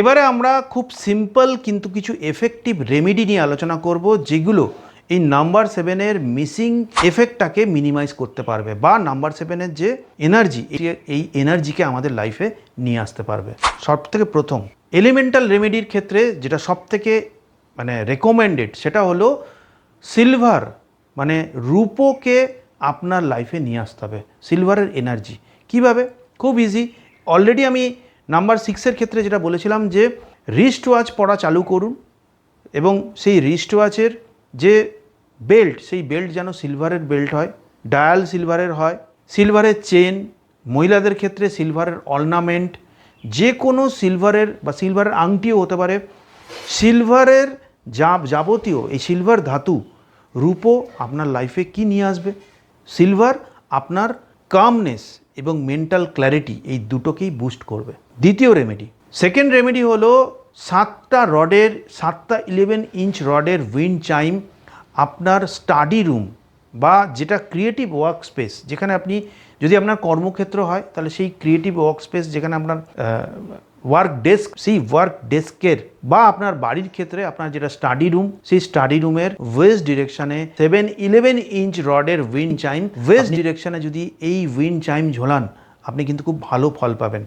এবারে আমরা খুব সিম্পল কিন্তু কিছু এফেক্টিভ রেমেডি নিয়ে আলোচনা করব, যেগুলো এই নাম্বার সেভেনের মিসিং এফেক্টটাকে মিনিমাইজ করতে পারবে বা নাম্বার সেভেনের যে এনার্জি এই এনার্জিকে আমাদের লাইফে নিয়ে আসতে পারবে। সব থেকে প্রথম এলিমেন্টাল রেমেডির ক্ষেত্রে যেটা সব থেকে মানে রেকমেন্ডেড সেটা হলো সিলভার মানে রূপোকে আপনার লাইফে নিয়ে আসতে হবে সিলভারের এনার্জি কীভাবে? খুব ইজি অলরেডি আমি নাম্বার সিক্সের ক্ষেত্রে যেটা বলেছিলাম যে রিস্ট ওয়াচ পড়া চালু করুন এবং সেই রিস্ট ওয়াচের যে বেল্ট সেই বেল্ট যেন সিলভারের বেল্ট হয় ডায়াল সিলভারের হয় সিলভারের চেন মহিলাদের ক্ষেত্রে সিলভারের অর্নামেন্ট যে কোনো সিলভারের বা সিলভারের আংটিও হতে পারে সিলভারের যা যাবতীয় এই সিলভার ধাতু রূপো আপনার লাইফে কি নিয়ে আসবে? সিলভার আপনার কামনেস এবং মেন্টাল ক্ল্যারিটি এই দুটোকেই বুস্ট করবে। দ্বিতীয় রেমেডি সেকেন্ড রেমেডি হলো সাতটা রডের, সাতটা ইলেভেন ইঞ্চ রডের উইন্ড চাইম আপনার স্টাডি রুম বা যেটা ক্রিয়েটিভ ওয়ার্ক স্পেস যেখানে আপনি যদি আপনার কর্মক্ষেত্র হয়, তাহলে সেই ক্রিয়েটিভ ওয়ার্ক স্পেস যেখানে আপনার ওয়ার্ক ডেস্ক সেই ওয়ার্ক ডেস্কের বা আপনার বাড়ির ক্ষেত্রে আপনার যেটা স্টাডি রুম সেই স্টাডি রুমের ওয়েস্ট ডিরেকশনে সেভেন ইলেভেন ইঞ্চ রডের উইন্ড চাইম ওয়েস্ট ডিরেকশনে যদি এই উইন্ড চাইম ঝোলান আপনি কিন্তু খুব ভালো ফল পাবেন।